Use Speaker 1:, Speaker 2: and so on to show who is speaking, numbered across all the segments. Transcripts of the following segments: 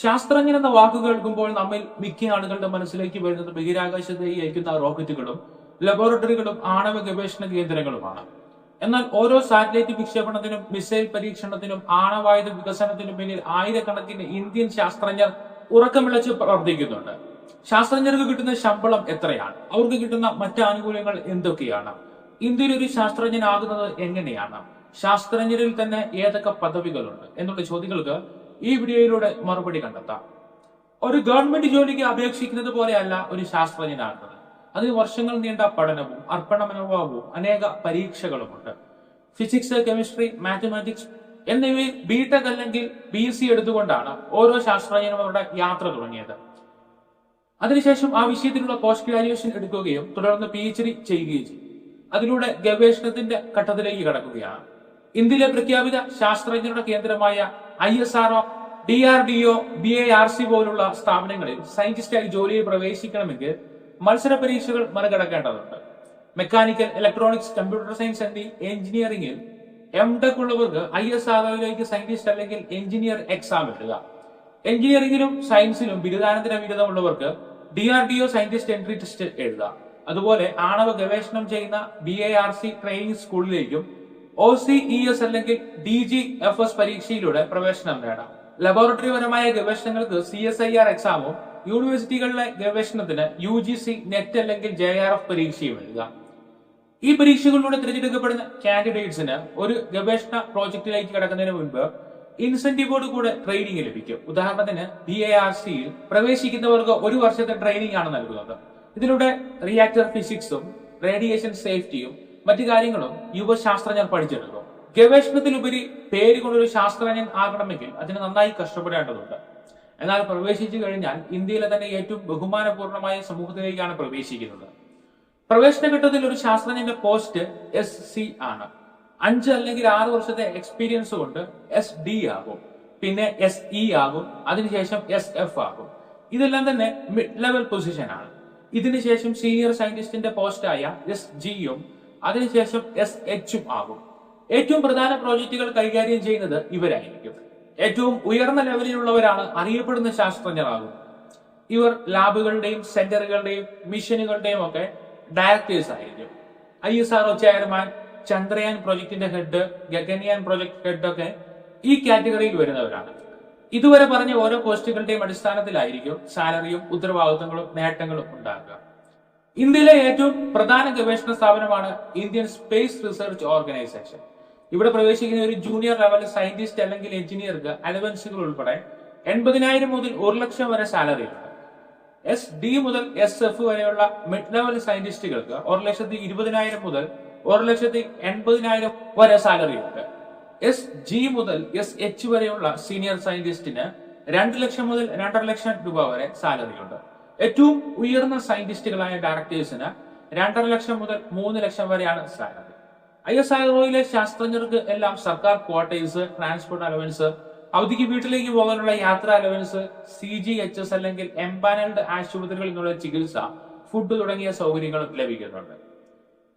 Speaker 1: ശാസ്ത്രജ്ഞൻ എന്ന വാക്ക് കേൾക്കുമ്പോൾ നമ്മിൽ മിക്ക ആളുകളുടെ മനസ്സിലേക്ക് വരുന്നത് ബഹിരാകാശത്തേക്ക് അയക്കുന്ന റോക്കറ്റുകളും ലബോറട്ടറികളും ആണവ ഗവേഷണ കേന്ദ്രങ്ങളുമാണ്. എന്നാൽ ഓരോ സാറ്റലൈറ്റ് വിക്ഷേപണത്തിനും മിസൈൽ പരീക്ഷണത്തിനും ആണവായുധ വികസനത്തിനും പിന്നിൽ ആയിരക്കണക്കിന് ഇന്ത്യൻ ശാസ്ത്രജ്ഞർ ഉറക്കമിളച്ച് പ്രവർത്തിക്കുന്നുണ്ട്. ശാസ്ത്രജ്ഞർക്ക് കിട്ടുന്ന ശമ്പളം എത്രയാണ്? അവർക്ക് കിട്ടുന്ന മറ്റ് ആനുകൂല്യങ്ങൾ എന്തൊക്കെയാണ്? ഇന്ത്യയിൽ ഒരു ശാസ്ത്രജ്ഞനാകുന്നത് എങ്ങനെയാണ്? ശാസ്ത്രജ്ഞരിൽ തന്നെ ഏതൊക്കെ പദവികളുണ്ട്? എന്നുള്ള ചോദ്യങ്ങൾക്ക് ഈ വീഡിയോയിലൂടെ മറുപടി കണ്ടെത്താം. ഒരു ഗവൺമെന്റ് ജോലിക്ക് അപേക്ഷിക്കുന്നത് പോലെയല്ല ഒരു ശാസ്ത്രജ്ഞനാകുന്നത്. അതിന് വർഷങ്ങൾ നീണ്ട പഠനവും അർപ്പണ മനോഭാവവും അനേക പരീക്ഷകളുമുണ്ട്. ഫിസിക്സ് കെമിസ്ട്രി മാത്തമാറ്റിക്സ് എന്നിവയിൽ ബിടെക് അല്ലെങ്കിൽ ബി എസ് സി എടുത്തുകൊണ്ടാണ് ഓരോ ശാസ്ത്രജ്ഞനും അവരുടെ യാത്ര തുടങ്ങിയത്. അതിനുശേഷം ആ വിഷയത്തിലുള്ള പോസ്റ്റ് ഗ്രാജുവേഷൻ എടുക്കുകയും തുടർന്ന് പി എച്ച് ഡി ചെയ്യുകയും ചെയ്യും അതിലൂടെ ഗവേഷണത്തിന്റെ ഘട്ടത്തിലേക്ക് കടക്കുകയാണ്. ഇന്ത്യയിലെ പ്രഖ്യാപിത ശാസ്ത്രജ്ഞരുടെ കേന്ദ്രമായ I S R O D R D O B A R C പോലുള്ള സ്ഥാപനങ്ങളിൽ സയന്റിസ്റ്റായി ജോലിയിൽ പ്രവേശിക്കണമെങ്കിൽ മത്സര പരീക്ഷകൾ മറികടക്കേണ്ടതുണ്ട്. മെക്കാനിക്കൽ ഇലക്ട്രോണിക്സ് കമ്പ്യൂട്ടർ സയൻസ് എന്നീ എഞ്ചിനീയറിംഗിൽ എം ടെക് ഉള്ളവർക്ക് ഐ എസ് ആർ ഒയിലേക്ക് സയന്റിസ്റ്റ് അല്ലെങ്കിൽ എഞ്ചിനീയർ എക്സാം എഴുതുക എഞ്ചിനീയറിംഗിലും സയൻസിലും ബിരുദാനന്തര ബിരുദമുള്ളവർക്ക് D R D O scientist entry test എഴുതുക. അതുപോലെ ആണവ ഗവേഷണം ചെയ്യുന്ന B A R C training സ്കൂളിലേക്കും O C E S അല്ലെങ്കിൽ ഡി ജി എഫ് എസ് പരീക്ഷയിലൂടെ പ്രവേശനം നേടാം. ലബോറട്ടറി പരമായ ഗവേഷണങ്ങൾക്ക് സി എസ് ഐ ആർ എക്സാമും യൂണിവേഴ്സിറ്റികളിലെ ഗവേഷണത്തിന് യു ജി സി നെറ്റ് അല്ലെങ്കിൽ ജെ ആർ എഫ് പരീക്ഷയും എഴുതുക. ഈ പരീക്ഷകളിലൂടെ തിരഞ്ഞെടുക്കപ്പെടുന്ന കാൻഡിഡേറ്റ്സിന് ഒരു ഗവേഷണ പ്രോജക്റ്റിലേക്ക് കടക്കുന്നതിന് മുൻപ് ഇൻസെന്റീവോട് കൂടെ ട്രെയിനിങ് ലഭിക്കും. ഉദാഹരണത്തിന് ബി എ ആർ സിയിൽ പ്രവേശിക്കുന്നവർക്ക് ഒരു വർഷത്തെ ട്രെയിനിങ് ആണ് നൽകുന്നത്. ഇതിലൂടെ റിയാക്ടർ ഫിസിക്സും റേഡിയേഷൻ സേഫ്റ്റിയും മറ്റു കാര്യങ്ങളും? യുവശാസ്ത്രജ്ഞർ പഠിച്ചെടുക്കും ഗവേഷണത്തിലുപരി പേര് കൊണ്ടൊരു ശാസ്ത്രജ്ഞൻ ആകണമെങ്കിൽ അതിന് നന്നായി കഷ്ടപ്പെടേണ്ടതുണ്ട്. എന്നാൽ പ്രവേശിച്ചു കഴിഞ്ഞാൽ ഇന്ത്യയിലെ തന്നെ ഏറ്റവും ബഹുമാനപൂർണമായ സമൂഹത്തിലേക്കാണ് പ്രവേശിക്കുന്നത്. പ്രവേശന ഘട്ടത്തിൽ ഒരു ശാസ്ത്രജ്ഞന്റെ പോസ്റ്റ് എസ് സി ആണ്. അഞ്ച് അല്ലെങ്കിൽ ആറ് വർഷത്തെ എക്സ്പീരിയൻസ് കൊണ്ട് എസ് ഡി ആകും. പിന്നെ എസ് ഇ ആകും. അതിനുശേഷം എസ് എഫ് ആകും. ഇതെല്ലാം തന്നെ മിഡ് ലെവൽ പൊസിഷൻ ആണ്. ഇതിനുശേഷം സീനിയർ സയന്റിസ്റ്റിന്റെ പോസ്റ്റായ എസ് ജിയും അതിനുശേഷം എസ് എച്ചും ആകും. ഏറ്റവും പ്രധാന പ്രോജക്റ്റുകൾ കൈകാര്യം ചെയ്യുന്നത് ഇവരായിരിക്കും. ഏറ്റവും ഉയർന്ന ലെവലിലുള്ളവരാണ് അറിയപ്പെടുന്ന ശാസ്ത്രജ്ഞരാകും. ഇവർ ലാബുകളുടെയും സെന്ററുകളുടെയും മിഷനുകളുടെയും ഒക്കെ ഡയറക്ടേഴ്സ് ആയിരിക്കും. I S R chairman Chandrayaan പ്രൊജക്ടിന്റെ head Gaganyaan project head ഒക്കെ ഈ കാറ്റഗറിയിൽ വരുന്നവരാണ്. ഇതുവരെ പറഞ്ഞ ഓരോ പോസ്റ്റുകളുടെയും അടിസ്ഥാനത്തിലായിരിക്കും സാലറിയും ഉത്തരവാദിത്തങ്ങളും നേട്ടങ്ങളും ഉണ്ടാകുക ഇന്ത്യയിലെ ഏറ്റവും പ്രധാന ഗവേഷണ സ്ഥാപനമാണ് ഇന്ത്യൻ സ്പേസ് റിസർച്ച് ഓർഗനൈസേഷൻ. ഇവിടെ പ്രവേശിക്കുന്ന ഒരു ജൂനിയർ ലെവൽ സയന്റിസ്റ്റ് അല്ലെങ്കിൽ എഞ്ചിനീയർക്ക് അലവൻസുകൾ ഉൾപ്പെടെ എൺപതിനായിരം മുതൽ ഒരു ലക്ഷം വരെ സാലറി ഉണ്ട്. എസ് ഡി മുതൽ എസ് എഫ് വരെയുള്ള മിഡ് ലെവൽ സയന്റിസ്റ്റുകൾക്ക് ഒരു ലക്ഷത്തി ഇരുപതിനായിരം മുതൽ ഒരു ലക്ഷത്തി എൺപതിനായിരം വരെ സാലറി ഉണ്ട്. എസ് ജി മുതൽ എസ് എച്ച് വരെയുള്ള സീനിയർ സയന്റിസ്റ്റിന് രണ്ട് ലക്ഷം മുതൽ രണ്ടര ലക്ഷം രൂപ വരെ സാലറി ഉണ്ട്. ഏറ്റവും ഉയർന്ന സയന്റിസ്റ്റുകളായ ഡയറക്ടേഴ്സിന് രണ്ടര ലക്ഷം മുതൽ മൂന്ന് ലക്ഷം വരെയാണ് സാലറി ഐ എസ് ആർ ഒയിലെ ശാസ്ത്രജ്ഞർക്ക് എല്ലാം സർക്കാർ ക്വാർട്ടേഴ്സ് ട്രാൻസ്പോർട്ട് അലവൻസ് അവധിക്ക് വീട്ടിലേക്ക് പോകാനുള്ള യാത്രാ allowance C G H S അല്ലെങ്കിൽ എംപാനൽഡ് ആശുപത്രികളിൽ നിന്നുള്ള ചികിത്സ ഫുഡ് തുടങ്ങിയ സൗകര്യങ്ങളും ലഭിക്കുന്നുണ്ട്.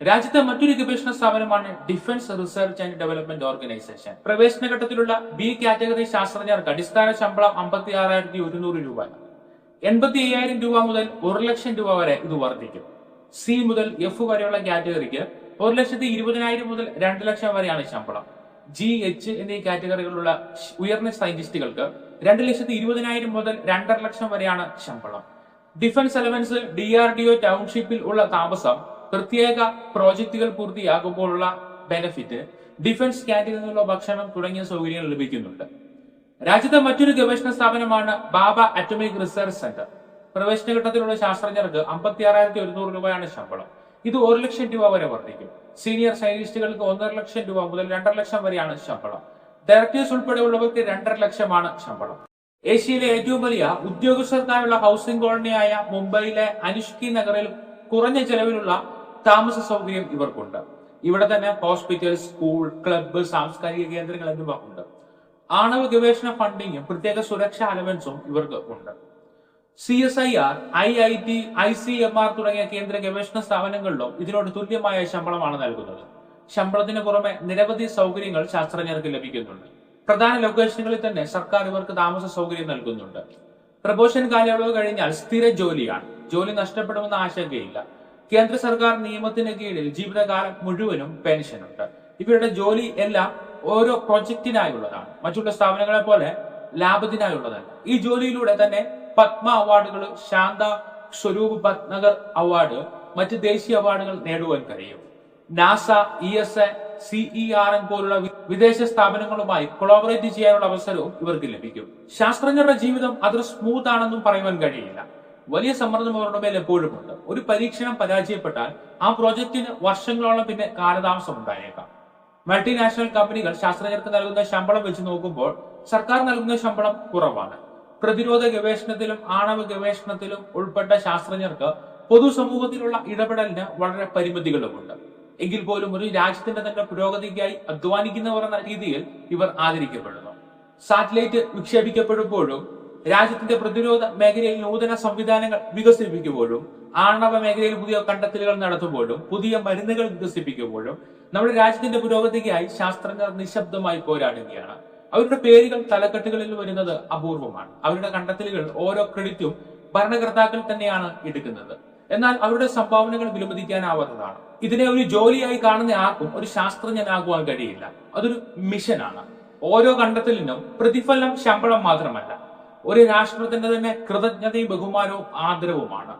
Speaker 1: രാജ്യത്തെ മറ്റൊരു ഗവേഷണ സ്ഥാപനമാണ് defence research and development organisation പ്രവേശന ഘട്ടത്തിലുള്ള ബി കാറ്റഗറി ശാസ്ത്രജ്ഞർക്ക് അടിസ്ഥാന ശമ്പളം അമ്പത്തി ആറായിരത്തി ഒരുന്നൂറ് രൂപയാണ്. എൺപത്തി അയ്യായിരം രൂപ മുതൽ ഒരു ലക്ഷം രൂപ വരെ ഇത് വർദ്ധിക്കും. സി മുതൽ എഫ് വരെയുള്ള കാറ്റഗറിക്ക് ഒരു ലക്ഷത്തി ഇരുപതിനായിരം മുതൽ രണ്ട് ലക്ഷം വരെയാണ് ശമ്പളം. ജി എച്ച് എന്നീ കാറ്റഗറികളിലുള്ള ഉയർന്ന സയന്റിസ്റ്റുകൾക്ക് രണ്ട് ലക്ഷത്തി ഇരുപതിനായിരം മുതൽ രണ്ടര ലക്ഷം വരെയാണ് ശമ്പളം. Defence allowance D R D O ടൗൺഷിപ്പിൽ ഉള്ള താമസം പ്രത്യേക പ്രോജക്റ്റുകൾ പൂർത്തിയാകുമ്പോഴുള്ള ബെനഫിറ്റ് ഡിഫൻസ് കാറ്റഗറിയിലുള്ള ഭക്ഷണം തുടങ്ങിയ സൗകര്യങ്ങൾ ലഭിക്കുന്നുണ്ട്. രാജ്യത്തെ മറ്റൊരു ഗവേഷണ സ്ഥാപനമാണ് ബാബ അറ്റോമിക് റിസർച്ച് സെന്റർ. പ്രവേശന ഘട്ടത്തിലുള്ള ശാസ്ത്രജ്ഞർക്ക് അമ്പത്തി ആറായിരത്തി ഒരുന്നൂറ് രൂപയാണ് ശമ്പളം. ഇത് ഒരു ലക്ഷം രൂപ വരെ വർദ്ധിക്കും. സീനിയർ സയന്റിസ്റ്റുകൾക്ക് ഒന്നര ലക്ഷം രൂപ മുതൽ രണ്ടര ലക്ഷം വരെയാണ് ശമ്പളം. ഡയറക്ടേഴ്സ് ഉൾപ്പെടെയുള്ളവർക്ക് രണ്ടര ലക്ഷമാണ് ശമ്പളം. ഏഷ്യയിലെ ഏറ്റവും വലിയ ഉദ്യോഗസ്ഥർക്കായുള്ള ഹൗസിംഗ് കോളനിയായ മുംബൈയിലെ അനുഷ്കി നഗറിൽ കുറഞ്ഞ ചെലവിലുള്ള താമസ സൗകര്യം ഇവർക്കുണ്ട്. ഇവിടെ തന്നെ ഹോസ്പിറ്റൽ സ്കൂൾ ക്ലബ്ബ് സാംസ്കാരിക കേന്ദ്രങ്ങൾ എന്നിവ ഉണ്ട്. ആണവ ഗവേഷണ ഫണ്ടിങ്ങും പ്രത്യേക സുരക്ഷാ അലവൻസും ഇവർക്ക് ഉണ്ട്. C S I R I I T I C M R തുടങ്ങിയ കേന്ദ്ര ഗവേഷണ സ്ഥാപനങ്ങളിലും ഇതിനോട് തുല്യമായ ശമ്പളമാണ് നൽകുന്നത്. ശമ്പളത്തിന് പുറമെ നിരവധി സൗകര്യങ്ങൾ ശാസ്ത്രജ്ഞർക്ക് ലഭിക്കുന്നുണ്ട്. പ്രധാന ലൊക്കേഷനുകളിൽ തന്നെ സർക്കാർ ഇവർക്ക് താമസ സൗകര്യം നൽകുന്നുണ്ട്. പ്രബോഷൻ കാലയളവ് കഴിഞ്ഞാൽ സ്ഥിര ജോലിയാണ്. ജോലി നഷ്ടപ്പെടുമെന്ന ആശങ്കയില്ല. കേന്ദ്ര സർക്കാർ നിയമത്തിന് കീഴിൽ ജീവിതകാലം മുഴുവനും പെൻഷനുണ്ട്. ഇവരുടെ ജോലി എല്ലാം ഓരോ പ്രൊജക്റ്റിനായുള്ളതാണ്. മറ്റുള്ള സ്ഥാപനങ്ങളെ പോലെ ലാഭത്തിനായുള്ളതല്ല ഈ ജോലിയിലൂടെ തന്നെ പത്മ അവാർഡുകൾ ശാന്ത സ്വരൂപ് പത്നഗർ അവാർഡ് മറ്റ് ദേശീയ അവാർഡുകൾ നേടുവാൻ കഴിയും. NASA E S A C E R N പോലുള്ള വിദേശ സ്ഥാപനങ്ങളുമായി കൊളാബറേറ്റ് ചെയ്യാനുള്ള അവസരവും ഇവർക്ക് ലഭിക്കും. ശാസ്ത്രജ്ഞരുടെ ജീവിതം അത്ര സ്മൂത്ത് ആണെന്നും പറയുവാൻ കഴിയില്ല. വലിയ സമ്മർദ്ദം അവരുടെ മേൽ എപ്പോഴും ഉണ്ട് ഒരു പരീക്ഷണം പരാജയപ്പെട്ടാൽ ആ പ്രോജക്റ്റിന് വർഷങ്ങളോളം പിന്നെ കാലതാമസം ഉണ്ടായേക്കാം മൾട്ടിനാഷണൽ കമ്പനികൾ ശാസ്ത്രജ്ഞർക്ക് നൽകുന്ന ശമ്പളം വെച്ച് നോക്കുമ്പോൾ സർക്കാർ നൽകുന്ന ശമ്പളം കുറവാണ്. പ്രതിരോധ ഗവേഷണത്തിലും ആണവ ഗവേഷണത്തിലും ഉൾപ്പെട്ട ശാസ്ത്രജ്ഞർക്ക് പൊതുസമൂഹത്തിലുള്ള ഇടപെടലിന് വളരെ പരിമിതികളുമുണ്ട്. എങ്കിൽ പോലും ഒരു രാജ്യത്തിന്റെ തന്നെ പുരോഗതിക്കായി അധ്വാനിക്കുന്നവർ എന്ന രീതിയിൽ ഇവർ ആദരിക്കപ്പെടുന്നു. സാറ്റലൈറ്റ് വിക്ഷേപിക്കപ്പെടുമ്പോഴും രാജ്യത്തിന്റെ പ്രതിരോധ മേഖലയിൽ നൂതന സംവിധാനങ്ങൾ വികസിപ്പിക്കുമ്പോഴും ആണവ മേഖലയിൽ പുതിയ കണ്ടെത്തലുകൾ നടത്തുമ്പോഴും പുതിയ മരുന്നുകൾ വികസിപ്പിക്കുമ്പോഴും നമ്മുടെ രാജ്യത്തിന്റെ പുരോഗതിക്കായി ശാസ്ത്രജ്ഞർ നിശബ്ദമായി പോരാടുകയാണ്. അവരുടെ പേരുകൾ തലക്കെട്ടുകളിൽ വരുന്നത് അപൂർവമാണ്. അവരുടെ കണ്ടെത്തലുകൾ ഓരോ ക്രെഡിറ്റും ഭരണകർത്താക്കൾ തന്നെയാണ് എടുക്കുന്നത്. എന്നാൽ അവരുടെ സംഭാവനകൾ വിലമതിക്കാനാവാത്തതാണ്. ഇതിനെ ഒരു ജോലിയായി കാണുന്ന ആർക്കും ഒരു ശാസ്ത്രജ്ഞനാകുവാൻ കഴിയില്ല. അതൊരു മിഷനാണ്. ഓരോ കണ്ടെത്തലിനും പ്രതിഫലം ശമ്പളം മാത്രമല്ല. ഒരു രാഷ്ട്രത്തിന്റെ തന്നെ കൃതജ്ഞതയും ബഹുമാനവും ആദരവുമാണ്.